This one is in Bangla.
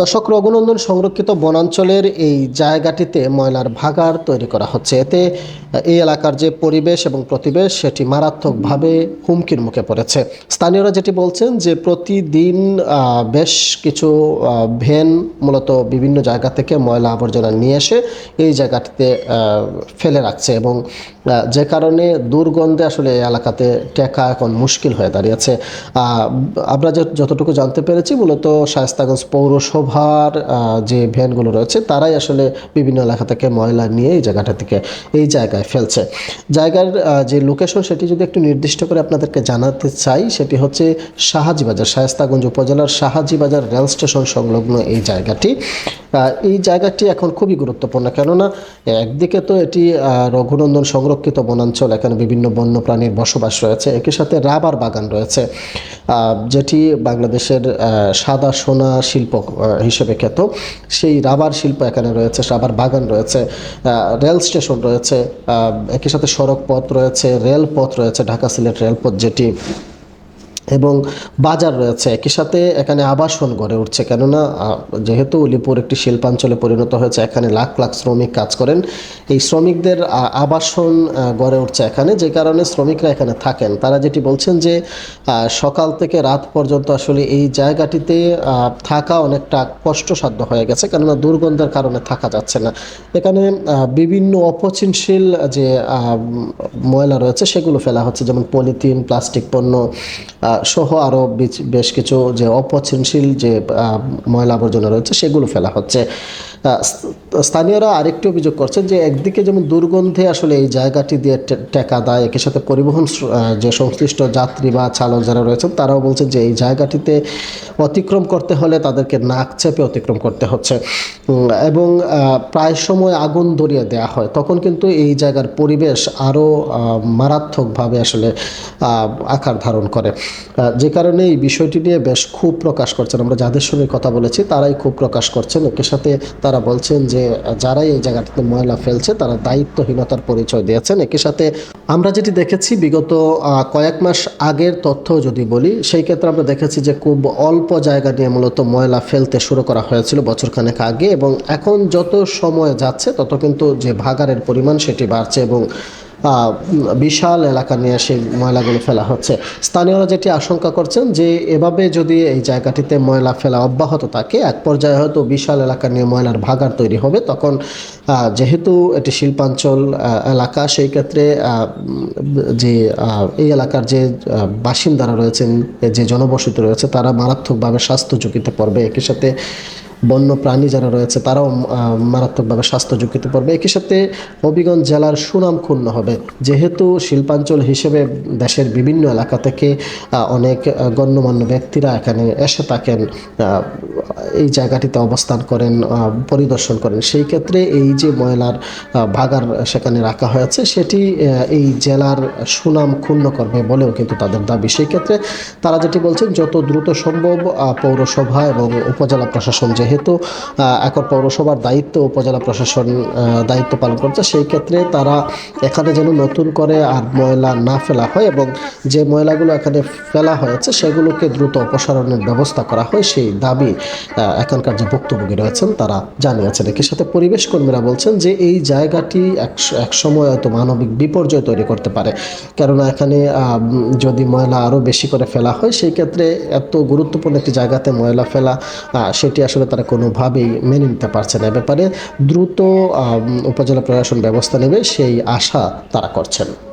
দর্শক রঘুনন্দন সংরক্ষিত বনাঞ্চলের এই জায়গাটিতে ময়লার ভাগার তৈরি করা হচ্ছে। এতে এই এলাকার যে পরিবেশ এবং প্রতিবেশ, সেটি মারাত্মকভাবে হুমকির মুখে পড়েছে। স্থানীয়রা যেটি বলছেন যে প্রতিদিন বেশ কিছু ভ্যান মূলত বিভিন্ন জায়গা থেকে ময়লা আবর্জনা নিয়ে এসে এই জায়গাটিতে ফেলে রাখছে এবং যে কারণে দুর্গন্ধে আসলে এই এলাকাতে টেকা এখন মুশকিল হয়ে দাঁড়িয়েছে। আমরা যতটুকু জানতে পেরেছি, মূলত শায়স্তাগঞ্জ পৌরসভার আহ, যে ভ্যানগুলো রয়েছে তারাই আসলে বিভিন্ন এলাকা থেকে ময়লা নিয়ে এই জায়গাটা থেকে এই জায়গায় ফেলছে। জায়গার যে লোকেশন সেটি যদি একটু নির্দিষ্ট করে আপনাদেরকে জানাতে চাই সেটি হচ্ছে শাহাজিবাজার শায়স্তাগঞ্জ উপজেলার শাহাজিবাজার রেল স্টেশন সংলগ্ন এই জায়গাটি। এই জায়গাটি এখন খুবই গুরুত্বপূর্ণ। কেননা, একদিকে তো এটি রঘুনন্দন সংরক্ষিত বনাঞ্চল, এখানে বিভিন্ন বন্যপ্রাণীর বসবাস রয়েছে। একই সাথে রাবার বাগান রয়েছে যেটি বাংলাদেশের সাদা সোনা শিল্প হিসেবে খ্যাত। সেই রাবার শিল্প এখানে রয়েছে, রাবার বাগান রয়েছে রেল স্টেশন রয়েছে একই সাথে সড়ক পথ রয়েছে, রেলপথ রয়েছে, ঢাকা সিলেট রেলপথ যেটি এবং বাজার রয়েছে, একই সাথে এখানে আবাসন গড়ে উঠছে। কেননা যেহেতু উলিপুর একটি শিল্পাঞ্চলে পরিণত হয়েছে, এখানে লাখ লাখ শ্রমিক কাজ করেন। এই শ্রমিকদের আবাসন গড়ে উঠছে এখানে, যে কারণে শ্রমিকরা এখানে থাকেন। তারা যেটি বলছেন যে সকাল থেকে রাত পর্যন্ত আসলে এই জায়গাটিতে থাকা অনেকটা কষ্টসাধ্য হয়ে গেছে, কেননা দুর্গন্ধের কারণে থাকা যাচ্ছে না। এখানে বিভিন্ন অপচনশীল যে ময়লা রয়েছে, সেগুলো ফেলা হচ্ছে, যেমন পলিথিন, প্লাস্টিক পণ্য সহ আরও বেশ কিছু যে অপচনশীল যে ময়লা আবর্জনা রয়েছে সেগুলো ফেলা হচ্ছে। স্থানীয়রা আরেকটি অভিযোগ করছেন যে একদিকে যেমন দুর্গন্ধে আসলে এই জায়গাটি দিয়ে টেকা দেয় একই সাথে পরিবহন যে সংশ্লিষ্ট যাত্রী বা চালক যারা রয়েছেন, তারাও বলছেন যে এই জায়গাটিতে অতিক্রম করতে হলে তাদেরকে নাক চেপে অতিক্রম করতে হচ্ছে। এবং প্রায় সময় আগুন ধরিয়ে দেওয়া হয়। তখন কিন্তু এই জায়গার পরিবেশ আরও মারাত্মকভাবে আসলে আকার ধারণ করে। যে কারণে এই বিষয়টি নিয়ে বেশ খুব প্রকাশ করছেন। আমরা যাদের সঙ্গে কথা বলেছি, তারাই খুব প্রকাশ করছেন। একে সাথে তারা বলছেন যে, যারাই এই জায়গাটিতে ময়লা ফেলছে, তারা দায়িত্বহীনতার পরিচয় দিয়েছেন। একই সাথে আমরা যেটি দেখেছি, বিগত কয়েক মাস আগের তথ্য যদি বলি, সেই ক্ষেত্রে আমরা দেখেছি যে, খুব অল্প জায়গা নিয়ে মূলত ময়লা ফেলতে শুরু করা হয়েছিল বছরখানেক আগে এবং এখন যত সময় যাচ্ছে, তত কিন্তু যে ভাগারের পরিমাণ সেটি বাড়ছে এবং বিশাল এলাকা নিয়ে সেই ময়লাগুলো ফেলা হচ্ছে। স্থানীয়রা যেটি আশঙ্কা করছেন যে এভাবে যদি এই জায়গাটিতে ময়লা ফেলা অব্যাহত থাকে, এক পর্যায়ে হয়তো বিশাল এলাকা নিয়ে ময়লার ভাগার তৈরি হবে। তখন যেহেতু এটি শিল্পাঞ্চল এলাকা, সেই ক্ষেত্রে যে এই এলাকার যে বাসিন্দারা রয়েছেন, যে জনবসতি রয়েছে, তারা মারাত্মকভাবে স্বাস্থ্য ঝুঁকিতে পড়বে। একই সাথে বন্য প্রাণী যারা রয়েছে, তারাও মারাত্মকভাবে স্বাস্থ্য ঝুঁকিতে পড়বে। একই সাথে হবিগঞ্জ জেলার সুনাম ক্ষুণ্ণ হবে। যেহেতু শিল্পাঞ্চল হিসেবে দেশের বিভিন্ন এলাকা থেকে অনেক গণ্যমান্য ব্যক্তিরা এখানে এসে থাকেন এই জায়গাটিতে অবস্থান করেন পরিদর্শন করেন। সেই ক্ষেত্রে এই যে ময়লার ভাগার সেখানে রাখা হয়েছে, সেটি এই জেলার সুনাম ক্ষুণ্ণ করবে বলেও কিন্তু তাদের দাবি। সেই ক্ষেত্রে তারা যেটি বলছেন, যত দ্রুত সম্ভব পৌরসভা এবং উপজেলা প্রশাসন যেহেতু এখন পৌরসভার দায়িত্ব উপজেলা প্রশাসন দায়িত্ব পালন করছে, সেই ক্ষেত্রে তারা এখানে যেন নতুন করে আর ময়লা না ফেলা হয় এবং যে ময়লাগুলো এখানে ফেলা হয়েছে, সেগুলোকে দ্রুত অপসারণের ব্যবস্থা করা হয়, সেই দাবি এখানকার যে ভুক্তভোগী রয়েছেন, তারা জানিয়েছেন। একই সাথে পরিবেশ কর্মীরা বলছেন যে এই জায়গাটি এক সময় হয়তো মানবিক বিপর্যয় তৈরি করতে পারে। কেননা এখানে যদি ময়লা আরও বেশি করে ফেলা হয়, সেই ক্ষেত্রে এত গুরুত্বপূর্ণ একটি জায়গাতে ময়লা ফেলা সেটি আসলে তারা কোনোভাবেই মেনে নিতে পারছে না। ব্যাপারে দ্রুত উপজেলা প্রশাসন ব্যবস্থা নেবে, সেই আশা তারা করছেন।